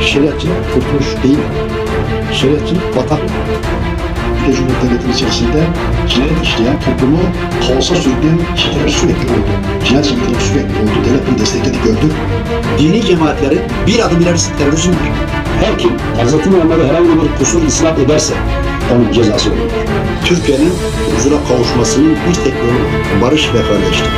Şeriatçılık kurtuluş değil. Şeriatçılık. Ülke Cumhuriyeti Devleti'nin içerisinde cinayet işleyen, toplumu kaosa sürükleyen kişiler sürekli oldu. Cinayet şirketleri sürekli oldu. Devlet bunu destekledi, gördü. Dini cemaatlerin bir adım ilerisi terörizmdir. Her kim Hz. Muhammed'e herhangi bir kusur isnat ederse onun cezası olur. Türkiye'nin huzura kavuşmasının bir tek yolu barış ve kardeşlik.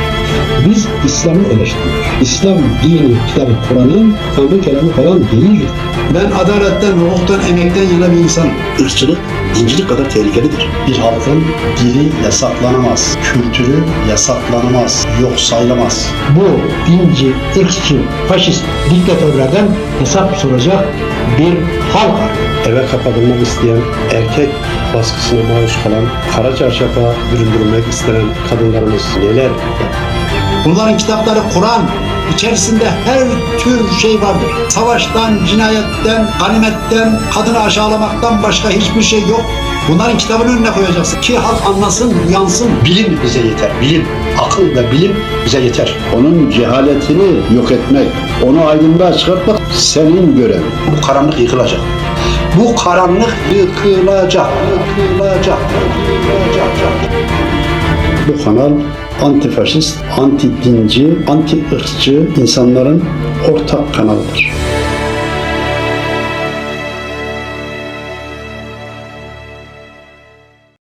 Biz İslam'ı eleştiriyoruz. İslam dini, kitabı, Kur'an'ın kanun kelamı falan değildir. Ben adaletten, hukuktan, emekten yana bir insanım. Irkçılık, dincilik kadar tehlikelidir. Bir halkın dili yasaklanamaz, kültürü yasaklanamaz, yok sayılamaz. Bu dinci, ırkçı, faşist diktatörlerden hesap soracak bir halk arıyor. eve kapatılmak isteyen, erkek baskısına maruz kalan, kara çarşafa büründürülmek istenen kadınlarımız neler yaptı? Bunların kitapları Kur'an. içerisinde her tür şey vardır. Savaştan, cinayetten, ganimetten, kadını aşağılamaktan başka hiçbir şey yok. Bunların kitabının önüne koyacaksın ki halk anlasın, uyansın. Bilim bize yeter, bilim. Akıl ve bilim bize yeter. Onun cehaletini yok etmek, onu aydınlığa çıkartmak senin görevin. Bu karanlık yıkılacak. Bu karanlık yıkılacak, yıkılacak, yıkılacak. Bu kanal antifaşist, anti dinci, anti ırkçı insanların ortak kanalıdır.